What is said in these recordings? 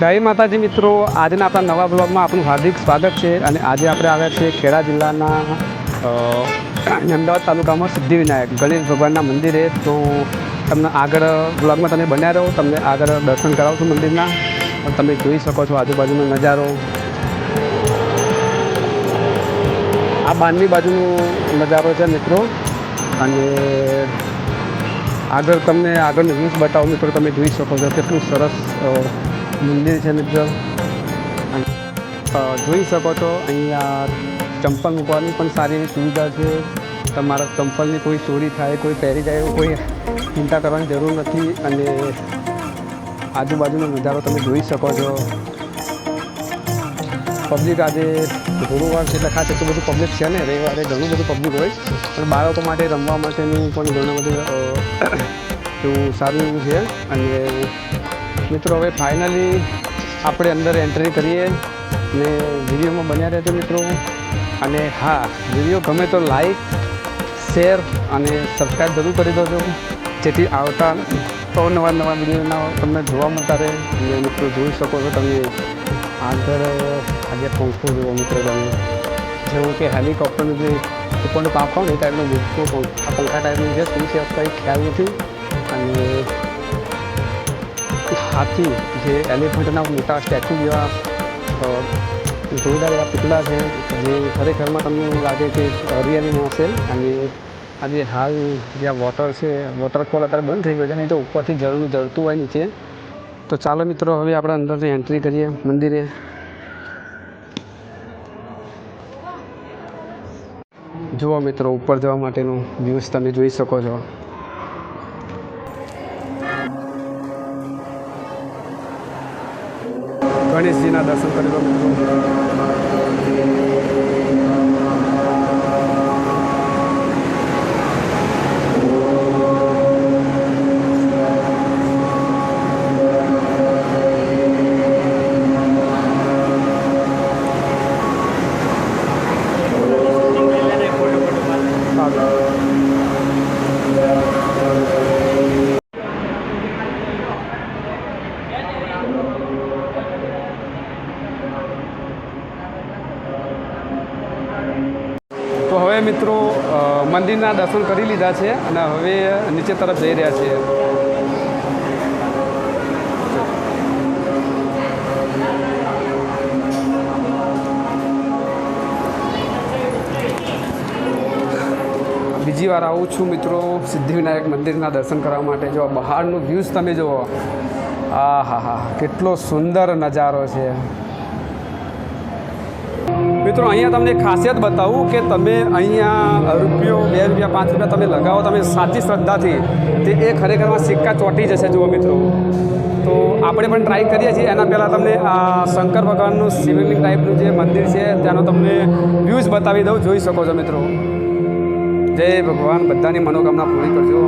જય માતાજી મિત્રો. આજના આપણા નવા બ્લોગમાં આપનું હાર્દિક સ્વાગત છે અને આજે આપણે આવ્યા છીએ ખેડા જિલ્લાના અમદાવાદ તાલુકામાં સિદ્ધિવિનાયક, ગણેશ ભગવાનના મંદિરે. તો તમને આગળ બ્લોગમાં તમે બન્યા રહો, તમને આગળ દર્શન કરાવું મંદિરના. તમે જોઈ શકો છો આજુબાજુનો નજારો. આ બારની બાજુનો નજારો છે મિત્રો. અને આગળ તમને આગળનું વ્યૂઝ બતાવો મિત્રો, તમે જોઈ શકો છો કેટલું સરસ મંદિર છે મિત્રો. જોઈ શકો છો, અહીંયા ચંપલ મૂકવાની પણ સારી એવી સુવિધા છે. તમારા ચંપલની કોઈ ચોરી થાય, કોઈ પહેરી જાય એવું કોઈ ચિંતા કરવાની જરૂર નથી. અને આજુબાજુનો નજારો તમે જોઈ શકો છો. પબ્લિક આજે ગુરુવાર છે, એટલે ખાસ એટલું બધું પબ્લિક છે ને, રવિવારે ઘણું બધું પબ્લિક હોય. પણ બાળકો માટે રમવા માટેનું પણ ઘણું બધું એવું સારું છે. અને મિત્રો, હવે ફાઇનલી આપણે અંદર એન્ટ્રી કરીએ ને વિડીયોમાં બન્યા રહેજો મિત્રો. અને હા, વીડિયો ગમે તો લાઈક શેર અને સબસ્ક્રાઈબ જરૂર કરી દેજો. જેથી આવતા અવનવા નવા વિડીયોના તમને જોવા મળતા રહે. અને મિત્રો, જોઈ શકો છો તમે આગળ, આજે પંખો જોવો મિત્રો તમે. જેવું કે હેલિકોપ્ટરનું જે ઉપરનું પાંખો એ ટાઈપનું આ પંખા ટાઈપનું છે. શું છે? કંઈ ખ્યાલ નથી. અને હાથી જે એલિફન્ટના મોટા સ્ટેચ્યુ જેવા જોરદાર એવા પૂતળા છે, જે ખરેખરમાં તમને એવું લાગે કે હરિયાળીમાં હશે. અને આજે હાલ જ્યાં વોટર છે, વોટરફોલ અત્યારે બંધ થઈ ગયો છે, નહીં તો ઉપરથી જળનું જળતું હોય નીચે. તો ચાલો મિત્રો, હવે આપણે અંદરથી એન્ટ્રી કરીએ મંદિરે. જુઓ મિત્રો, ઉપર જવા માટેનું વ્યૂઝ તમે જોઈ શકો છો. ગણેશજીના દર્શન કરી લો મિત્રો તો હવે મિત્રો મંદિરના દર્શન કરી લીધા છે અને હવે નીચે તરફ જઈ રહ્યા છીએ. બીજી વાર આવું છું મિત્રો, સિદ્ધિવિનાયક મંદિરના દર્શન કરવા માટે. જો બહારનું વ્યૂઝ તમે જુઓ. આ હા હા કેટલો સુંદર નજારો છે. મિત્રો, અહીંયા તમને ખાસિયત બતાવું કે તમે અહીંયા રૂપિયો, બે રૂપિયા, પાંચ રૂપિયા તમે લગાવો, તમે સાચી શ્રદ્ધાથી તે એ ખરેખરમાં સિક્કા ચોંટી જશે, જુઓ મિત્રો. તો આપણે પણ ટ્રાય કરીએ છીએ. એના પહેલાં તમને આ શંકર ભગવાનનું શિવલિંગ ટાઈપનું જે મંદિર છે, ત્યાંનો તમને વ્યૂઝ બતાવી દઉં. જોઈ શકો છો મિત્રો. જય ભગવાન. બધાની મનોકામના પૂરી કરજો.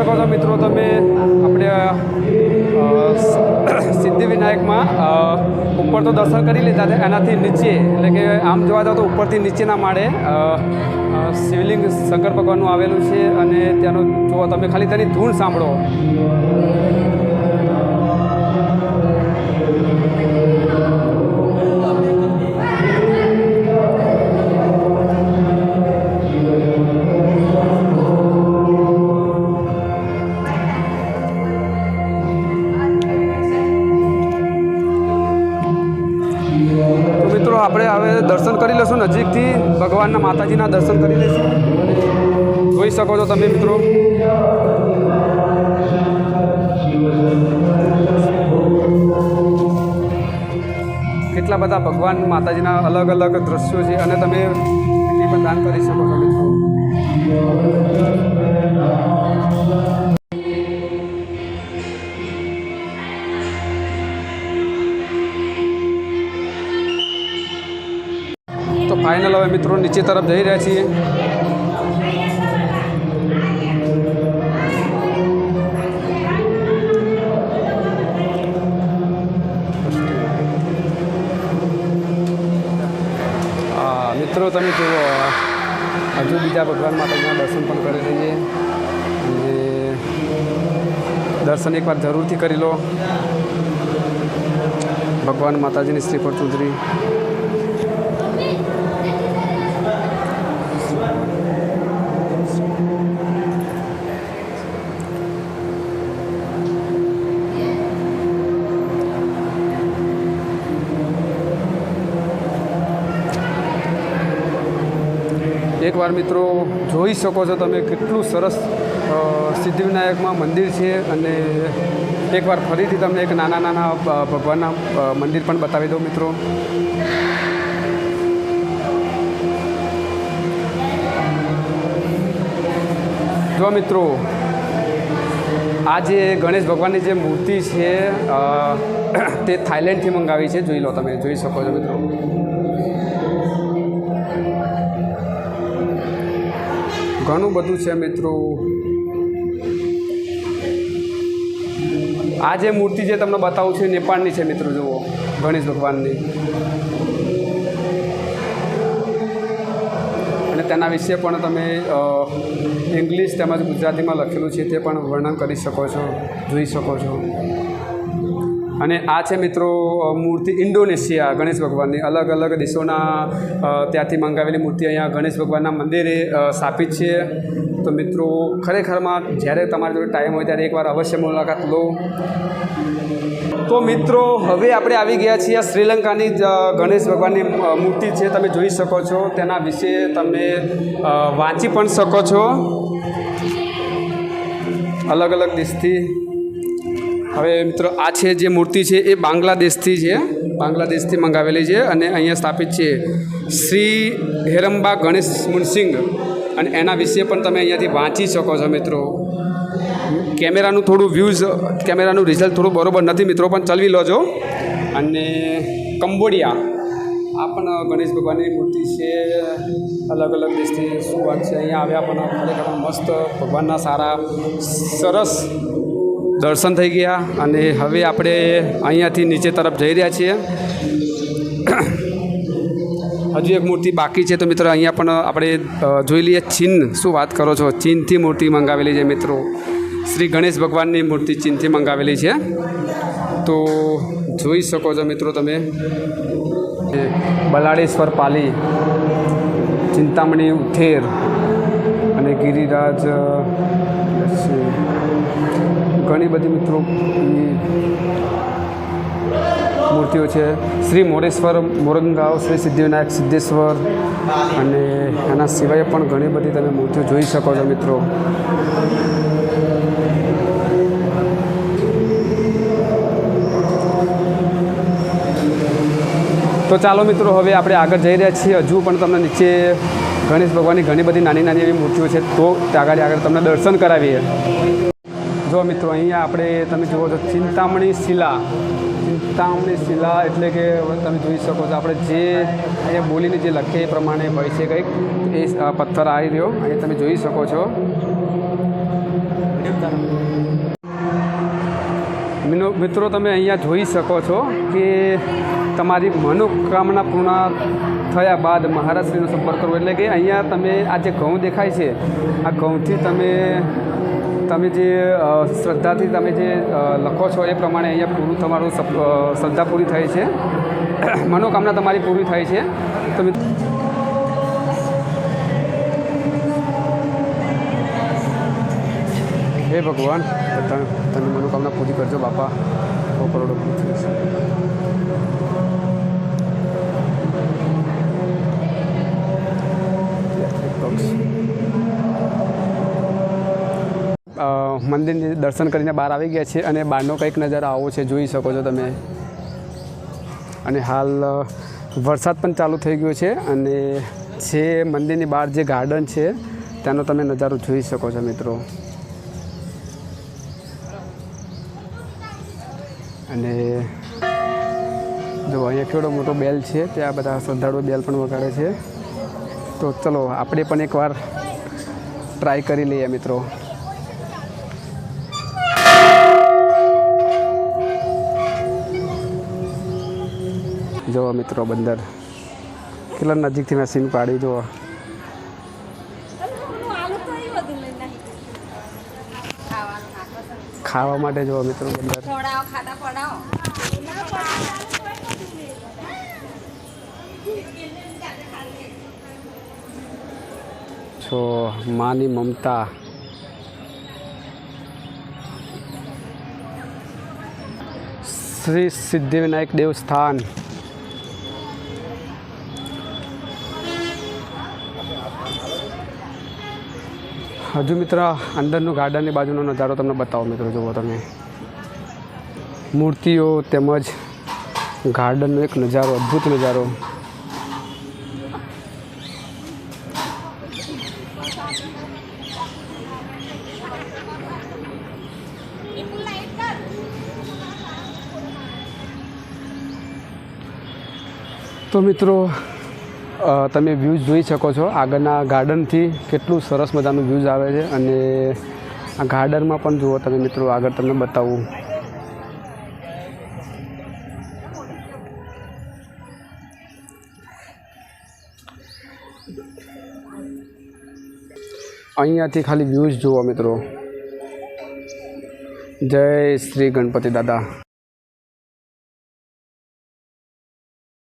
શકો છો મિત્રો, તમે આપણે સિદ્ધિવિનાયકમાં ઉપર તો દર્શન કરી લીધા છે, એનાથી નીચે, એટલે કે આમ જોવા જાઓ તો ઉપરથી નીચેના માળે શિવલિંગ, શંકર ભગવાનનું આવેલું છે, અને ત્યાંનું જો તમે ખાલી તેની ધૂન સાંભળો. માતાજીના દર્શન કરી લઈશું જોઈ શકો છો તમે મિત્રો. કેટલા બધા ભગવાન માતાજીના અલગ અલગ દ્રશ્યો છે અને તમે દાન કરી શકો છો મિત્રો. તો ફાઇનલ હવે મિત્રો નીચે તરફ જઈ રહ્યા છીએ. મિત્રો તમે જુઓ, હજુ બીજા ભગવાન માતાજીના દર્શન પણ કરી લઈએ. અને દર્શન એકવાર જરૂરથી કરી લો. ભગવાન માતાજીની શ્રીફળ ચૂંદરી. એકવાર મિત્રો જોઈ શકો છો તમે કેટલું સરસ સિદ્ધિવિનાયકમાં મંદિર છે અને એકવાર ફરીથી તમને એક નાના નાના ભગવાનના મંદિર પણ બતાવી દઉં મિત્રો. જો મિત્રો આ જે ગણેશ ભગવાનની જે મૂર્તિ છે તે થાઈલેન્ડથી મંગાવી છે. જોઈ લો તમે, જોઈ શકો છો મિત્રો. ઘણું બધું છે મિત્રો. આ જે મૂર્તિ જે તમને બતાવું છું નેપાળની છે મિત્રો, જુઓ. ગણેશ ભગવાનની. અને તેના વિશે પણ તમે ઇંગ્લિશ તેમજ ગુજરાતીમાં લખેલું છે તે પણ વર્ણન કરી શકો છો, જોઈ શકો છો. અને આ છે મિત્રો મૂર્તિ ઇન્ડોનેશિયા, ગણેશ ભગવાનની અલગ અલગ દેશોના ત્યાંથી મંગાવેલી મૂર્તિ અહીંયા ગણેશ ભગવાનના મંદિરે સ્થાપિત છે. તો મિત્રો, ખરેખરમાં જ્યારે તમારી જોડે ટાઈમ હોય ત્યારે એકવાર અવશ્ય મુલાકાત લો. તો મિત્રો, હવે આપણે આવી ગયા છીએ આ શ્રીલંકાની ગણેશ ભગવાનની મૂર્તિ છે. તમે જોઈ શકો છો. તેના વિશે તમે વાંચી પણ શકો છો. અલગ અલગ દેશથી હવે મિત્રો, આ છે જે મૂર્તિ છે, એ બાંગ્લાદેશથી છે. બાંગ્લાદેશથી મંગાવેલી છે અને અહીંયા સ્થાપિત છે શ્રી હેરંબા ગણેશ મુનસિંગ અને એના વિશે પણ તમે અહીંયાથી વાંચી શકો છો મિત્રો. કેમેરાનું થોડું વ્યૂઝ કેમેરાનું રિઝલ્ટ થોડું બરોબર નથી મિત્રો, પણ ચલવી લો છો અને કંબોડિયા. આ પણ ગણેશ ભગવાનની મૂર્તિ છે. અલગ અલગ દેશથી શું વાત છે. અહીંયા આવ્યા પણ ખરેખર મસ્ત ભગવાનના સારા, સરસ દર્શન થઈ ગયા અને હવે આપણે અહીંયાથી નીચે તરફ જઈ રહ્યા છીએ. હજુ એક મૂર્તિ બાકી છે તો મિત્રો અહીંયા પણ આપણે જોઈ લઈએ ચીન શું વાત કરો છો? ચીનથી મૂર્તિ મંગાવેલી છે મિત્રો. શ્રી ગણેશ ભગવાનની મૂર્તિ ચીનથી મંગાવેલી છે. તો જોઈ શકો છો મિત્રો તમે. બલાળેશ્વર પાલી, ચિંતામણી ઉથેર અને ગિરિરાજ ઘણી બધી મિત્રો મૂર્તિઓ છે. શ્રી મોરેશ્વર મોરંગાવ, શ્રી સિદ્ધિવિનાયક સિદ્ધેશ્વર અને એના સિવાય પણ ઘણી બધી તમે મૂર્તિઓ જોઈ શકો છો મિત્રો. તો ચાલો મિત્રો, હવે આપણે આગળ જઈ રહ્યા છીએ. હજુ પણ તમને નીચે ગણેશ ભગવાનની ઘણી બધી નાની નાની એવી મૂર્તિઓ છે. તો ત્યાં આગળ આગળ તમને દર્શન કરાવીએ. જો મિત્રો, અહીંયા આપણે તમે જુઓ છો, ચિંતામણી શિલા. ચિંતામણી શિલા એટલે કે તમે જોઈ શકો છો, આપણે જે અહીંયા બોલીને જે લખીએ એ પ્રમાણે હોય છે કંઈક, એ પથ્થર આવી રહ્યો. અહીંયા તમે જોઈ શકો છો. મિત્રો, તમે અહીંયા જોઈ શકો છો કે તમારી મનોકામના પૂર્ણ થયા બાદ મહારાજશ્રીનો સંપર્ક કરવો એટલે કે અહીંયા તમે આ જે ઘઉં દેખાય છે, આ ઘઉંથી તમે તમે જે શ્રદ્ધાથી તમે જે લખો છો એ પ્રમાણે અહીંયા પૂરું તમારું શ્રદ્ધા પૂરી થાય છે. મનોકામના તમારી પૂરી થાય છે. તમે હે ભગવાન તમે મનોકામના પૂરી કરજો બાપા. કરોડો મંદિરની દર્શન કરીને બહાર આવી ગયા છે અને બહારનો કંઈક નજારો આવો છે, જોઈ શકો છો તમે. અને હાલ વરસાદ પણ ચાલુ થઈ ગયો છે અને જે મંદિરની બહાર જે ગાર્ડન છે તેનો તમે નજારો જોઈ શકો છો મિત્રો. અને જો અહીંયા કેવડો મોટો બેલ છે, ત્યાં બધા શ્રદ્ધાળુઓ બેલ પણ વગાડે છે. તો ચલો, આપણે પણ એકવાર ટ્રાય કરી લઈએ મિત્રો. જુઓ મિત્રો બંદર. કેટલા નજીકથી મેં સીન પાડી જુઓ ખાવા માટે જુઓ મિત્રો બંદર. છો માની મમતા. શ્રી સિદ્ધિવિનાયક દેવસ્થાન. હજુ મિત્ર, અંદરનું ગાર્ડનની બાજુનો નજારો તમને બતાવો મિત્રો, જુઓ તમે. મૂર્તિઓ તેમજ ગાર્ડનનો એક નજારો, અદ્ભુત નજારો. તો મિત્રો તમે વ્યૂઝ જોઈ શકો છો. આગળના ગાર્ડનથી કેટલું સરસ મજાનું વ્યૂઝ આવે છે. અને આ ગાર્ડનમાં પણ જુઓ તમે મિત્રો, આગળ તમને બતાવું. અહીંયાથી ખાલી વ્યૂઝ જુઓ મિત્રો. જય શ્રી ગણપતિ દાદા.